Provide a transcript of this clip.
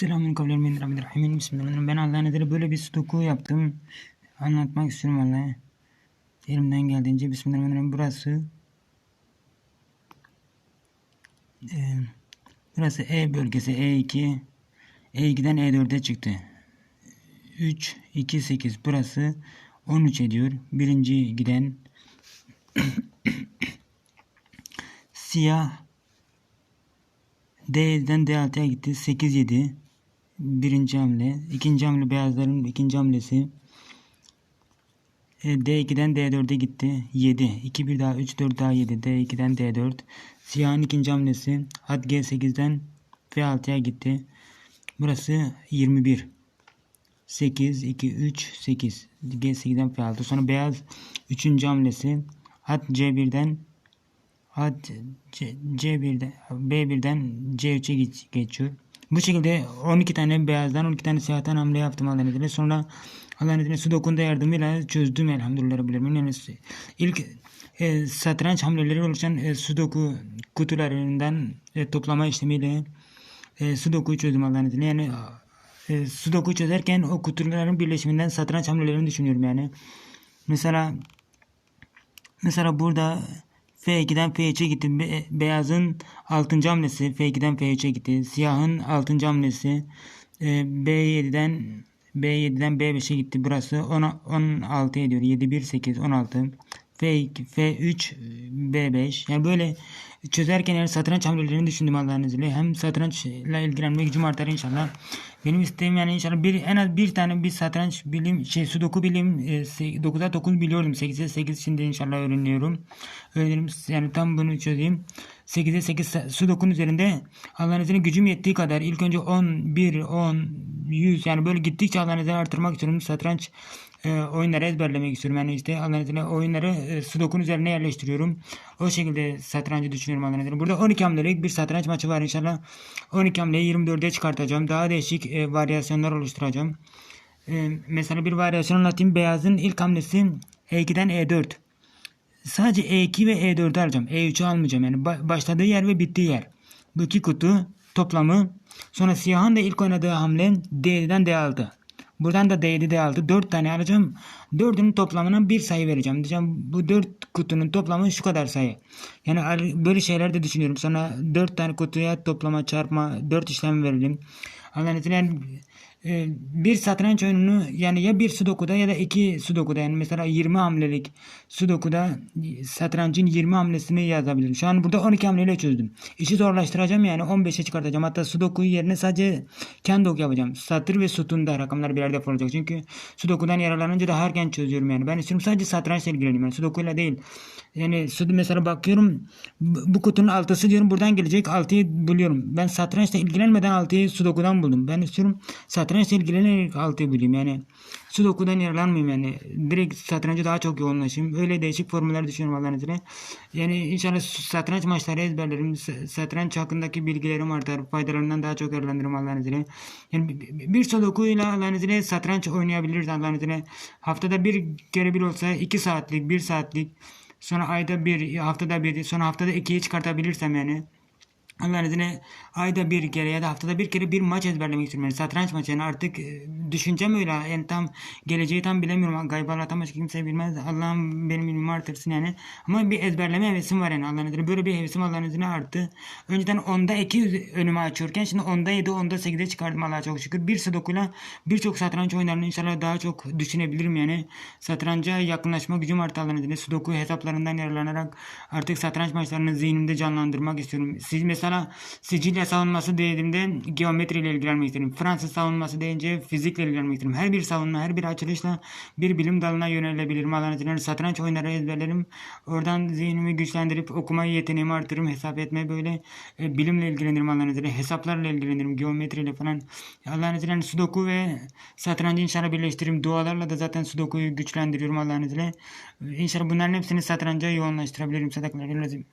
Min Bismillahirrahmanirrahim. Ben Allah'ın izniyle böyle bir sudoku yaptım. Anlatmak istiyorum vallahi. Elimden geldiğince Bismillahirrahmanirrahim. Burası e, burası E bölgesi E2 E2'den E4'e çıktı. 3 2 8 burası 13 ediyor. Birinci giden siyah D'den D6'ya gitti. 8 7. Birinci hamle. İkinci hamle beyazların ikinci hamlesi. E, D2'den D4'e gitti. 7. 2 bir daha 3 4 daha 7. D2'den D4. Siyahın ikinci hamlesi. At G8'den F6'ya gitti. Burası 21. 8 2 3 8. G8'den F6. Sonra beyaz üçüncü hamlesi. At C1'den At C, C1'den B1'den C3'e geç, geçiyor. Bu şekilde 12 tane beyazdan 12 tane siyahtan hamle yaptım Allah'ın izniyle. Sonra Allah'ın izniyle Sudoku'nun da yardımıyla çözdüm elhamdülillah Rabbil Alemin. Yani ilk e, satranç hamleleri oluşan e, Sudoku kutularından e, toplama işlemiyle e, Sudoku'yu çözdüm Allah'ın izniyle. Yani e, Sudoku'yu çözerken o kutuların birleşiminden satranç hamlelerini düşünüyorum yani. Mesela mesela burada F2'den F3'e gitti. Be beyazın 6. hamlesi F2'den F3'e gitti. Siyahın 6. hamlesi e, B7'den B7'den B5'e gitti. Burası 10, 16 ediyor. 7 1 8 16. F2 F3 B5. Yani böyle çözerken yani satranç hamlelerini düşündüm Allah'ın izniyle. Hem satrançla ilgilenme gücüm artar inşallah. Benim isteğim yani inşallah bir en az bir tane bir satranç bilim şey sudoku bilim e, 9'a 9 biliyordum. 8'e 8 şimdi inşallah öğreniyorum. Öğrenirim yani tam bunu çözeyim. 8'e 8 sudokun üzerinde Allah'ın izniyle gücüm yettiği kadar ilk önce 10, 1, 10, 100 yani böyle gittikçe Allah'ın izniyle artırmak istiyorum. Satranç e, oyunları ezberlemek istiyorum. Yani işte Allah'ın izniyle oyunları e, sudokun üzerine yerleştiriyorum. O şekilde satrancı düşünüyorum Allah'ın izniyle. Burada 12 hamlelik bir satranç maçı var inşallah. 12 hamleyi 24'e çıkartacağım. Daha değişik e, varyasyonlar oluşturacağım. E, mesela bir varyasyon anlatayım. Beyazın ilk hamlesi E2'den E4. Sadece E2 ve E4'ü alacağım. E3'ü almayacağım. Yani başladığı yer ve bittiği yer. Bu iki kutu toplamı. Sonra siyahın da ilk oynadığı hamle D7'den D6. Buradan da D7 D6. 4 tane alacağım. 4'ünün toplamına bir sayı vereceğim. Diyeceğim bu 4 kutunun toplamı şu kadar sayı. Yani böyle şeyler de düşünüyorum. Sonra 4 tane kutuya toplama çarpma 4 işlem verelim. İzniyle e, bir satranç oyununu yani ya bir sudoku'da ya da iki sudoku'da yani mesela 20 hamlelik sudoku'da satrancın 20 hamlesini yazabilirim. Şu an burada 12 hamleyle çözdüm. İşi zorlaştıracağım yani 15'e çıkartacağım. Hatta sudoku yerine sadece kendok yapacağım. Satır ve sütunda rakamlar birer defa olacak. Çünkü sudoku'dan yararlanınca daha erken çözüyorum yani. Ben istiyorum sadece satrançla ilgileniyorum. Yani sudoku'yla değil. Yani mesela bakıyorum bu kutunun altısı diyorum buradan gelecek 6'yı buluyorum. Ben satrançla ilgilenmeden 6'yı sudoku'dan buldum. Ben istiyorum satrançla ilgilenerek 6'yı bulayım. Yani sudoku'dan yararlanmayayım yani. Direkt satranca daha çok yoğunlaşayım. Öyle değişik formüller düşünüyorum Allah'ın izniyle. Yani inşallah satranç maçları ezberlerim. Satranç hakkındaki bilgilerim artar. Faydalarından daha çok yararlanırım Allah'ın izniyle. Yani bir sudoku'yla Allah'ın izniyle satranç oynayabiliriz Allah'ın izniyle. Haftada bir kere bir olsa 2 saatlik, 1 saatlik Sonra ayda bir, haftada bir, sonra haftada ikiye çıkartabilirsem yani İzniyle ayda bir kere ya da haftada bir kere bir maç ezberlemek istiyorum. Yani satranç maçı yani artık e, düşüncem öyle. Yani tam geleceği tam bilemiyorum. Gayb Allah'tan başka kimse bilmez. Allah'ım benim ilmimi artırsın yani. Ama bir ezberleme hevesim var yani Allah'ın izniyle. Böyle bir hevesim Allah'ın izniyle arttı. Önceden onda iki önüme açıyorken şimdi onda yedi, onda sekize çıkardım Allah'a çok şükür. Bir Sudoku'yla birçok satranç oyunlarını inşallah daha çok düşünebilirim yani. Satranca yakınlaşma gücüm arttı Allah'ın izniyle. Sudoku hesaplarından yararlanarak artık satranç maçlarını zihnimde canlandırmak istiyorum. Siz mesela Mesela Sicilya savunması dediğimde geometriyle ilgilenmek isterim. Fransız savunması deyince fizikle ilgilenmek isterim. Her bir savunma, her bir açılışla bir bilim dalına yönelebilirim. İzniyle satranç oyunları ezberlerim. Oradan zihnimi güçlendirip okuma yeteneğimi artırırım. Hesap etme böyle e, bilimle ilgilenirim izniyle. Hesaplarla ilgilenirim. Geometriyle falan. İzniyle sudoku ve satrancı inşallah birleştiririm. Dualarla da zaten sudokuyu güçlendiriyorum Allah'ın izniyle. İnşallah bunların hepsini satranca yoğunlaştırabilirim. Sadakalar lazım.